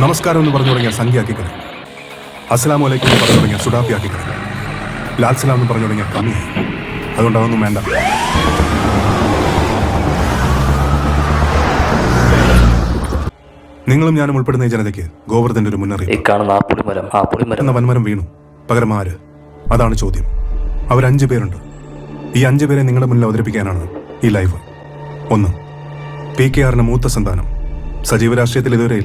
നമസ്കാരം എന്ന് പറഞ്ഞു തുടങ്ങിയ സംഖ്യയാക്കി കളി അസ്സലാമു അലൈക്കും എന്ന് പറഞ്ഞു തുടങ്ങിയ സുഡാപ്പിയാക്കി കളി ലാൽ സലാം എന്ന് പറഞ്ഞു തുടങ്ങിയ കമ്മിയായി. അതുകൊണ്ട് അതൊന്നും വേണ്ട. നിങ്ങളും ഞാനും ഉൾപ്പെടുന്ന ഈ ജനതയ്ക്ക് ഗോവർദ്ധന്റെ ഒരു മുന്നറിയിപ്പ്. ഈ കാണുന്ന ആ പുളിമരം ആ പുളിമരം. എന്ന വൻമരം വീണു. പകരം ആര്? അതാണ് ചോദ്യം. അവർ അഞ്ചു പേരുണ്ട്. ഈ അഞ്ചു പേരെ നിങ്ങളുടെ മുന്നിൽ അവതരിപ്പിക്കാനാണ് ഈ ലൈവ്. ഒന്ന് പി കെ ആറിന് മൂത്ത സന്താനം. സജീവ രാഷ്ട്രീയത്തിൽ ഇതുവരെ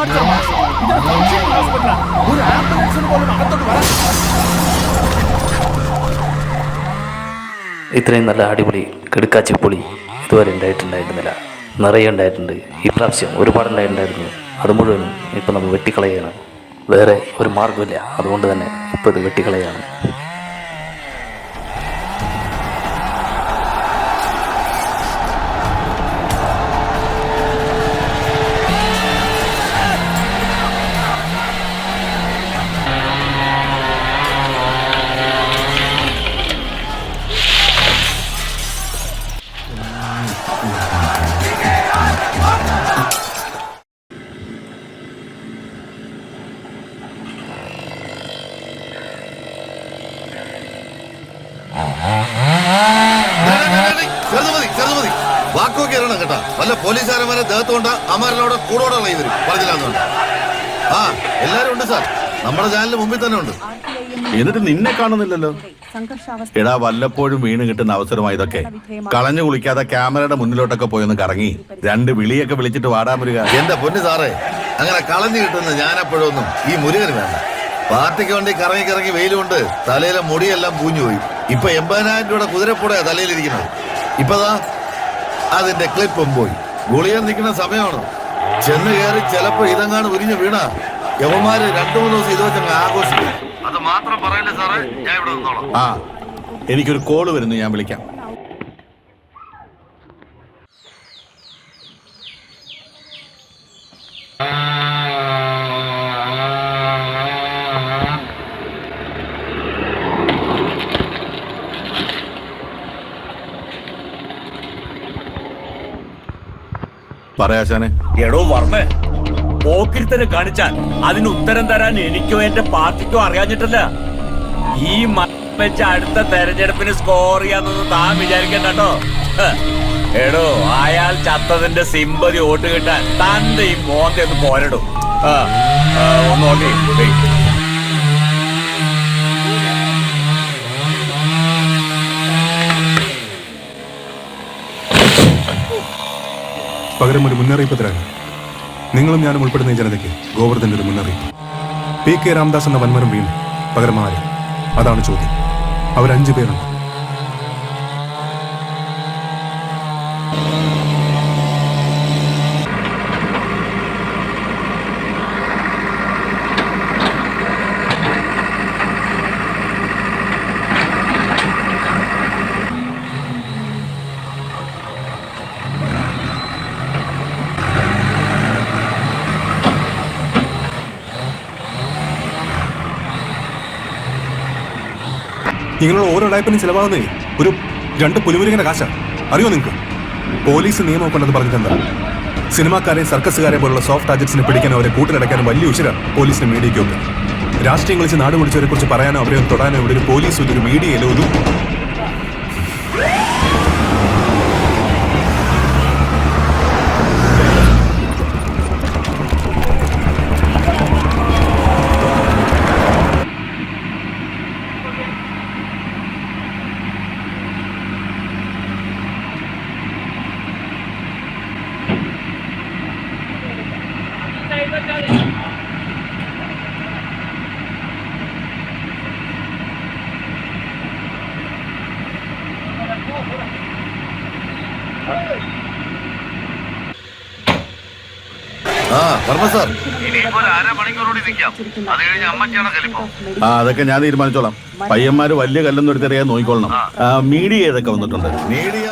വരാൻ ഇത്രയും നല്ല അടിപൊളി കിടുക്കാച്ചി പൊളി ഇതുവരെ ഉണ്ടായിട്ടുണ്ടായിരുന്നില്ല. നിറയെ ഉണ്ടായിട്ടുണ്ട്. ഈ പ്രാവശ്യം ഒരുപാട് ഉണ്ടായിട്ടുണ്ടായിരുന്നു. അത് മുഴുവൻ ഇപ്പം നമ്മൾ വെട്ടിക്കളയാണ് വേറെ ഒരു മാർഗമില്ല അതുകൊണ്ട് തന്നെ ഇപ്പോൾ ഇത് വെട്ടിക്കളയാണ് വാക്കൊക്കെ ഇറങ്ങണം കേട്ടാ വല്ല പോലീസുകാരന്മാരെ ദേഹത്തുകൊണ്ട് അമാരനോട് കൂടോടെ ഇളകി വരും പറഞ്ഞില്ലാന്നുണ്ട് ആ എല്ലാരും ഉണ്ട് സാർ നമ്മുടെ ചാനലിന് മുമ്പിൽ തന്നെ ഉണ്ട് എന്നിട്ട് നിന്നെ കാണുന്നില്ലല്ലോ. എടാ വല്ലപ്പോഴും വീണ് കിട്ടുന്ന അവസരമായി ഇതൊക്കെ. കളഞ്ഞു കുളിക്കാതെ ക്യാമറയുടെ മുന്നിലോട്ടൊക്കെ പോയൊന്ന് കറങ്ങി. രണ്ട് വിളിയൊക്കെ വിളിച്ചിട്ട് വാടാ മുരുക. എന്റെ പൊന്നു സാറേ അങ്ങനെ കളഞ്ഞു കിട്ടുന്ന ഞാനപ്പോഴൊന്നും ഈ മുരുകന് വേണ്ട. പാർട്ടിക്ക് വേണ്ടി കറങ്ങി കറങ്ങി വെയിലുകൊണ്ട് തലയിലെ മുടിയെല്ലാം പൂഞ്ഞു പോയി. ഇപ്പൊ എൺപതിനായിരം രൂപയുടെ കുതിരപ്പുടയാ തലയിലിരിക്കുന്നത്. ഇപ്പതാ അതിന്റെ ക്ലിപ്പും പോയി. ഗുളിയാൻ നിൽക്കുന്ന സമയമാണ്. ചെന്ന് കയറി ചിലപ്പോ ഇതങ്ങാണ് ഉരിഞ്ഞു വീണ യവന്മാര് രണ്ടു മൂന്ന് ദിവസം ഇത് വെച്ചങ്ങ് ആഘോഷിക്കും. അത് മാത്രം പറയല്ലേ സാറേ? ഞാൻ ഇവിടെ നിന്നോളാം. ആ എനിക്കൊരു കോൾ വരുന്നു ഞാൻ വിളിക്കാം. പറയാശാനെ എടോ വർമ്മ പോക്കിരിത്തനെ കാണിച്ചാൽ അതിന് ഉത്തരം തരാൻ എനിക്കോ എന്റെ പാർട്ടിക്കോ അറിയാഞ്ഞിട്ടല്ല. ഈ വെച്ച് അടുത്ത തെരഞ്ഞെടുപ്പിന് സ്കോർ ചെയ്യാന്നൊന്നും താൻ വിചാരിക്കണ്ട എടോ അയാൾ ചത്തതിന്റെ സിമ്പതി വോട്ട് കിട്ടാൻ തന്റെ ഈ മോന്തെ ഒന്ന് പോരടും. ഒന്ന് നോക്കി. പകരം ഒരു മുന്നറിയിപ്പ് തരാൻ നിങ്ങളും ഞാനും ഉൾപ്പെടുന്ന ജനതയ്ക്ക് ഗോവർദ്ധന്റെ ഒരു മുന്നറിയിപ്പ്. പി കെ രാംദാസ് എന്ന വൻമരം വീണു. പകരം ആര്? അതാണ് ചോദ്യം. അവരഞ്ചു പേരുണ്ട് ഇങ്ങനെയുള്ള ഓരോ ടൈപ്പിനും ചിലവാകുന്നേ ഒരു രണ്ട് പുലിമുരുകന്റെ കാശ. അറിയോ നിങ്ങൾക്ക് പോലീസ് നിയമം കൊണ്ടത് പറഞ്ഞിട്ടെന്താ സിനിമാക്കാരെ സർക്കസുകാരെ പോലുള്ള സോഫ്റ്റ് ടാർജറ്റ്സിനെ പിടിക്കാൻ അവരെ കൂട്ടിലടയ്ക്കാനും വലിയ ഉശര പോലീസിന് മീഡിയയ്ക്കൊക്കെ. രാഷ്ട്രീയം കളിച്ച് നാട് പിടിച്ചവരെ കുറിച്ച് പറയാനോ അവരെ തൊടാനോ ഇവിടെ ഒരു പോലീസ് ഒരു മീഡിയയിലോ ആ വർമ്മ സാർ. ആ അതൊക്കെ ഞാൻ തീരുമാനിച്ചോളാം. പയ്യന്മാര് വലിയ കല്ലെന്ന് എടുത്തെറിയാൻ നോക്കിക്കൊള്ളണം. മീഡിയ ഏതൊക്കെ വന്നിട്ടുണ്ട്? മീഡിയ